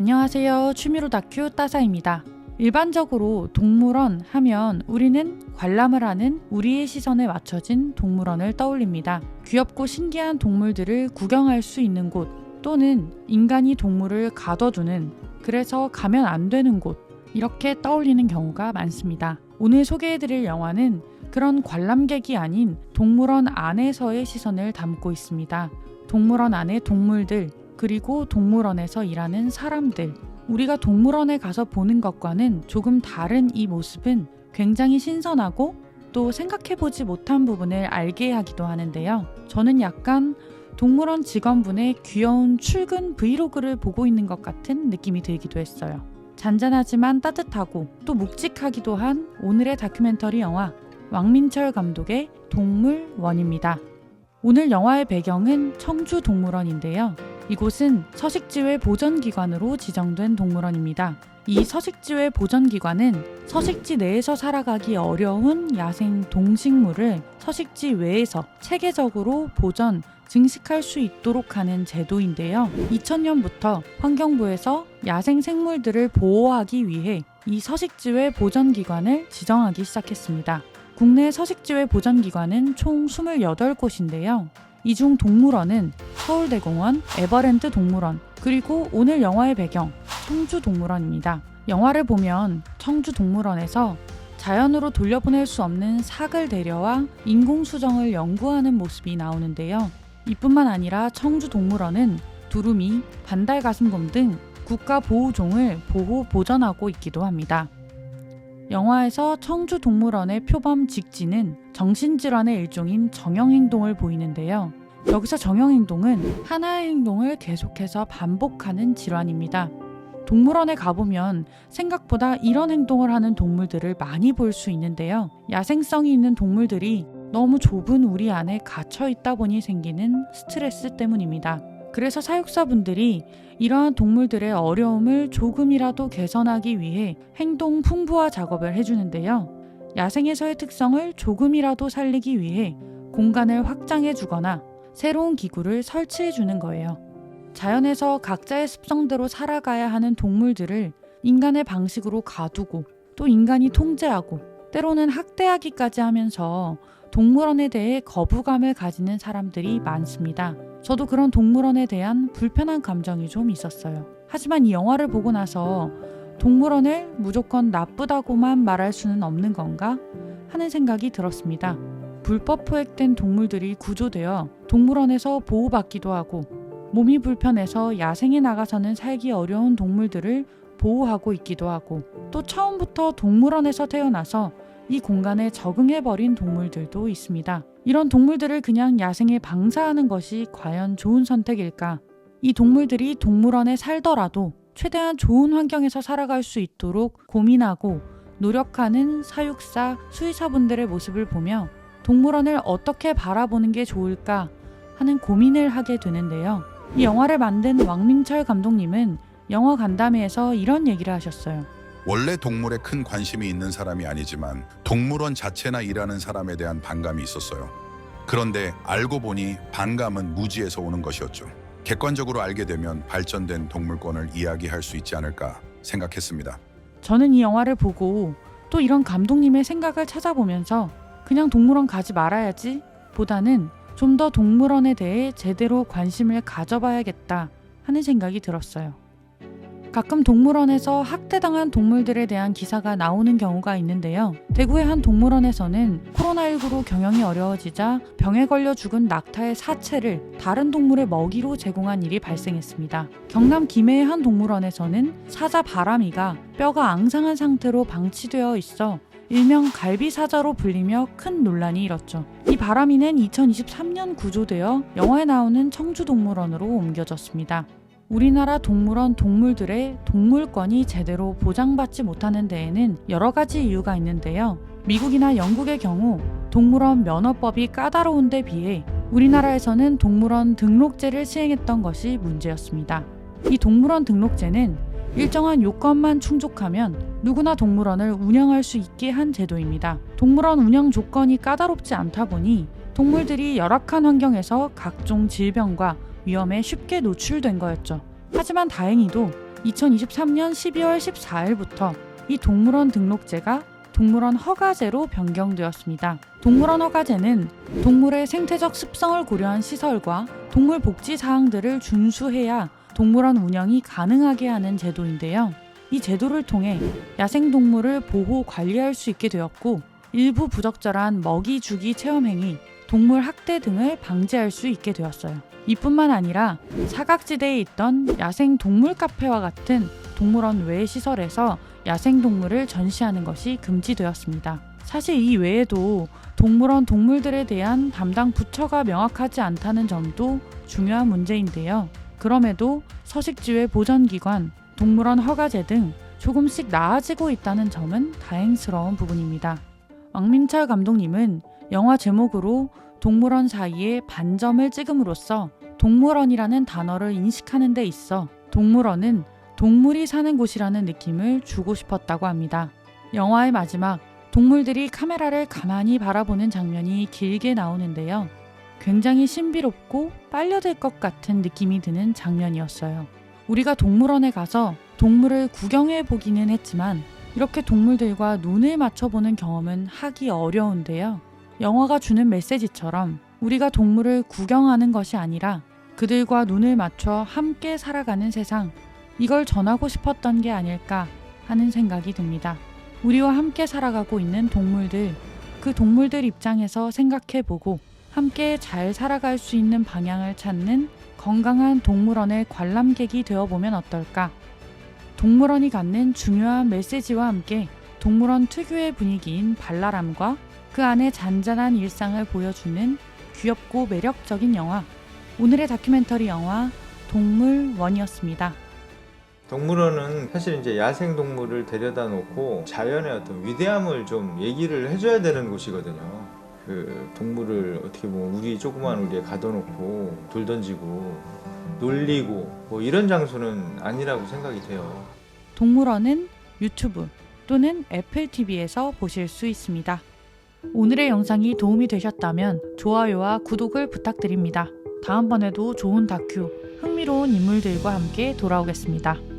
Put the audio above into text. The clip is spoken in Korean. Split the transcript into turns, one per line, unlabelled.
안녕하세요. 취미로 다큐 따사입니다. 일반적으로 동물원 하면 우리는 관람을 하는 우리의 시선에 맞춰진 동물원을 떠올립니다. 귀엽고 신기한 동물들을 구경할 수 있는 곳 또는 인간이 동물을 가둬두는 그래서 가면 안 되는 곳 이렇게 떠올리는 경우가 많습니다. 오늘 소개해드릴 영화는 그런 관람객이 아닌 동물원 안에서의 시선을 담고 있습니다. 동물원 안의 동물들 그리고 동물원에서 일하는 사람들 우리가 동물원에 가서 보는 것과는 조금 다른 이 모습은 굉장히 신선하고 또 생각해보지 못한 부분을 알게 하기도 하는데요. 저는 약간 동물원 직원분의 귀여운 출근 브이로그를 보고 있는 것 같은 느낌이 들기도 했어요. 잔잔하지만 따뜻하고 또 묵직하기도 한 오늘의 다큐멘터리 영화 왕민철 감독의 동물원입니다. 오늘 영화의 배경은 청주 동물원인데요. 이곳은 서식지회 보전기관으로 지정된 동물원입니다. 이 서식지회 보전기관은 서식지 내에서 살아가기 어려운 야생 동식물을 서식지 외에서 체계적으로 보전, 증식할 수 있도록 하는 제도인데요. 2000년부터 환경부에서 야생 생물들을 보호하기 위해 이 서식지회 보전기관을 지정하기 시작했습니다. 국내 서식지회 보전기관은 총 28곳인데요. 이 중 동물원은 서울대공원, 에버랜드 동물원, 그리고 오늘 영화의 배경, 청주 동물원입니다. 영화를 보면 청주 동물원에서 자연으로 돌려보낼 수 없는 사글 대려와 인공수정을 연구하는 모습이 나오는데요. 이뿐만 아니라 청주 동물원은 두루미, 반달가슴곰 등 국가 보호종을 보호 보전하고 있기도 합니다. 영화에서 청주 동물원의 표범 직지는 정신질환의 일종인 정형행동을 보이는데요. 여기서 정형행동은 하나의 행동을 계속해서 반복하는 질환입니다. 동물원에 가보면 생각보다 이런 행동을 하는 동물들을 많이 볼 수 있는데요. 야생성이 있는 동물들이 너무 좁은 우리 안에 갇혀 있다 보니 생기는 스트레스 때문입니다. 그래서 사육사분들이 이러한 동물들의 어려움을 조금이라도 개선하기 위해 행동 풍부화 작업을 해주는데요. 야생에서의 특성을 조금이라도 살리기 위해 공간을 확장해 주거나 새로운 기구를 설치해 주는 거예요. 자연에서 각자의 습성대로 살아가야 하는 동물들을 인간의 방식으로 가두고 또 인간이 통제하고 때로는 학대하기까지 하면서 동물원에 대해 거부감을 가지는 사람들이 많습니다. 저도 그런 동물원에 대한 불편한 감정이 좀 있었어요. 하지만 이 영화를 보고 나서 동물원을 무조건 나쁘다고만 말할 수는 없는 건가 하는 생각이 들었습니다. 불법 포획된 동물들이 구조되어 동물원에서 보호받기도 하고 몸이 불편해서 야생에 나가서는 살기 어려운 동물들을 보호하고 있기도 하고 또 처음부터 동물원에서 태어나서 이 공간에 적응해버린 동물들도 있습니다. 이런 동물들을 그냥 야생에 방사하는 것이 과연 좋은 선택일까? 이 동물들이 동물원에 살더라도 최대한 좋은 환경에서 살아갈 수 있도록 고민하고 노력하는 사육사, 수의사분들의 모습을 보며 동물원을 어떻게 바라보는 게 좋을까 하는 고민을 하게 되는데요. 이 영화를 만든 왕민철 감독님은 영화 간담회에서 이런 얘기를 하셨어요.
원래 동물에 큰 관심이 있는 사람이 아니지만 동물원 자체나 일하는 사람에 대한 반감이 있었어요. 그런데 알고 보니 반감은 무지에서 오는 것이었죠. 객관적으로 알게 되면 발전된 동물권을 이야기할 수 있지 않을까 생각했습니다.
저는 이 영화를 보고 또 이런 감독님의 생각을 찾아보면서 그냥 동물원 가지 말아야지 보다는 좀 더 동물원에 대해 제대로 관심을 가져봐야겠다 하는 생각이 들었어요. 가끔 동물원에서 학대당한 동물들에 대한 기사가 나오는 경우가 있는데요. 대구의 한 동물원에서는 코로나19로 경영이 어려워지자 병에 걸려 죽은 낙타의 사체를 다른 동물의 먹이로 제공한 일이 발생했습니다. 경남 김해의 한 동물원에서는 사자 바람이가 뼈가 앙상한 상태로 방치되어 있어 일명 갈비사자로 불리며 큰 논란이 일었죠. 이 바람이는 2023년 구조되어 영화에 나오는 청주동물원으로 옮겨졌습니다. 우리나라 동물원 동물들의 동물권이 제대로 보장받지 못하는 데에는 여러 가지 이유가 있는데요. 미국이나 영국의 경우 동물원 면허법이 까다로운 데 비해 우리나라에서는 동물원 등록제를 시행했던 것이 문제였습니다. 이 동물원 등록제는 일정한 요건만 충족하면 누구나 동물원을 운영할 수 있게 한 제도입니다. 동물원 운영 조건이 까다롭지 않다 보니 동물들이 열악한 환경에서 각종 질병과 위험에 쉽게 노출된 거였죠. 하지만 다행히도 2023년 12월 14일부터 이 동물원 등록제가 동물원 허가제로 변경되었습니다. 동물원 허가제는 동물의 생태적 습성을 고려한 시설과 동물 복지 사항들을 준수해야 동물원 운영이 가능하게 하는 제도인데요. 이 제도를 통해 야생 동물을 보호 관리할 수 있게 되었고 일부 부적절한 먹이 주기 체험 행위, 동물 학대 등을 방지할 수 있게 되었어요. 이뿐만 아니라 사각지대에 있던 야생 동물 카페와 같은 동물원 외 시설에서 야생 동물을 전시하는 것이 금지되었습니다. 사실 이 외에도 동물원 동물들에 대한 담당 부처가 명확하지 않다는 점도 중요한 문제인데요. 그럼에도 서식지회 보전기관, 동물원 허가제 등 조금씩 나아지고 있다는 점은 다행스러운 부분입니다. 왕민철 감독님은 영화 제목으로 동물원 사이에 반점을 찍음으로써 동물원이라는 단어를 인식하는 데 있어 동물원은 동물이 사는 곳이라는 느낌을 주고 싶었다고 합니다. 영화의 마지막 동물들이 카메라를 가만히 바라보는 장면이 길게 나오는데요. 굉장히 신비롭고 빨려들 것 같은 느낌이 드는 장면이었어요. 우리가 동물원에 가서 동물을 구경해 보기는 했지만 이렇게 동물들과 눈을 맞춰보는 경험은 하기 어려운데요. 영화가 주는 메시지처럼 우리가 동물을 구경하는 것이 아니라 그들과 눈을 맞춰 함께 살아가는 세상, 이걸 전하고 싶었던 게 아닐까 하는 생각이 듭니다. 우리와 함께 살아가고 있는 동물들, 그 동물들 입장에서 생각해 보고 함께 잘 살아갈 수 있는 방향을 찾는 건강한 동물원의 관람객이 되어보면 어떨까? 동물원이 갖는 중요한 메시지와 함께 동물원 특유의 분위기인 발랄함과 그 안에 잔잔한 일상을 보여주는 귀엽고 매력적인 영화. 오늘의 다큐멘터리 영화 동물원이었습니다.
동물원은 사실 이제 야생 동물을 데려다 놓고 자연의 어떤 위대함을 좀 얘기를 해줘야 되는 곳이거든요. 그 동물을 어떻게 보면 우리 조그만 우리에 가둬놓고 돌 던지고 놀리고 뭐 이런 장소는 아니라고 생각이 돼요.
동물원은 유튜브 또는 애플 TV에서 보실 수 있습니다. 오늘의 영상이 도움이 되셨다면 좋아요와 구독을 부탁드립니다. 다음번에도 좋은 다큐, 흥미로운 인물들과 함께 돌아오겠습니다.